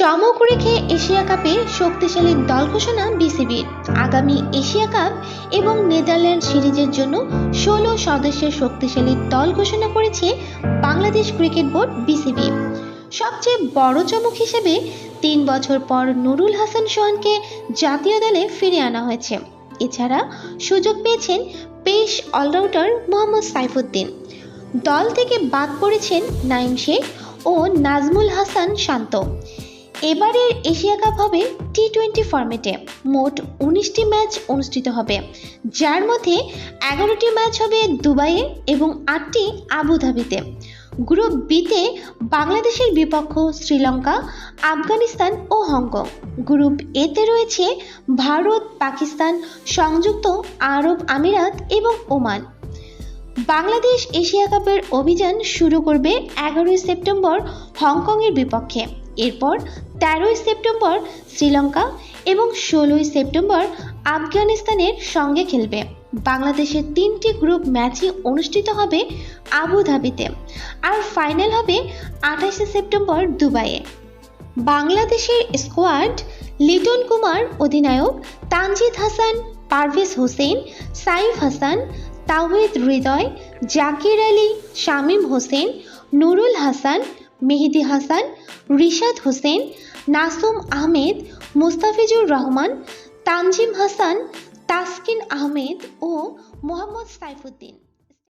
চমক রেখে এশিয়া কাপে শক্তিশালী দল ঘোষণা বিসিবির। আগামী এশিয়া কাপ এবং নেদারল্যান্ড সিরিজের জন্য ষোলো সদস্যের শক্তিশালী দল ঘোষণা করেছে বাংলাদেশ ক্রিকেট বোর্ড বিসিবি। সবচেয়ে বড় চমক হিসেবে তিন বছর পর নুরুল হাসান সোহানকে জাতীয় দলে ফিরে আনা হয়েছে। এছাড়া সুযোগ পেয়েছেন পেশ অলরাউন্ডার মোহাম্মদ সাইফুদ্দিন। দল থেকে বাদ পড়েছেন নাইম শেখ ও নাজমুল হাসান শান্ত। এবারের এশিয়া কাপ হবে টি টোয়েন্টি ফরম্যাটে মোট উনিশটি ম্যাচ অনুষ্ঠিত হবে। যার মধ্যে এগারোটি ম্যাচ হবে দুবাইয়ে এবং আটটি আবুধাবিতে। গ্রুপ বিতে বাংলাদেশের বিপক্ষ শ্রীলঙ্কা, আফগানিস্তান ও হংকং। গ্রুপ এতে রয়েছে ভারত, পাকিস্তান, সংযুক্ত আরব আমিরাত এবং ওমান। বাংলাদেশ এশিয়া কাপের অভিযান শুরু করবে এগারোই সেপ্টেম্বর হংকংয়ের বিপক্ষে। এরপর তেরোই সেপ্টেম্বর শ্রীলঙ্কা এবং ষোলোই সেপ্টেম্বর আফগানিস্তানের সঙ্গে খেলবে। বাংলাদেশের তিনটি গ্রুপ ম্যাচই অনুষ্ঠিত হবে আবুধাবিতে আর ফাইনাল হবে আঠাশে সেপ্টেম্বর দুবাইয়ে। বাংলাদেশের স্কোয়াড লিটন কুমার, অধিনায়ক তানজিদ হাসান, পারভেজ হোসেন, সাইফ হাসান, তাওহিদ হৃদয়, জাকির আলী, শামীম হোসেন, নুরুল হাসান মেহেদি হাসান, রিশাদ হোসেন, নাসুম আহমেদ, মুস্তাফিজুর রহমান, তানজিম হাসান, তাসকিন আহমেদ ও মোহাম্মদ সাইফুদ্দিন।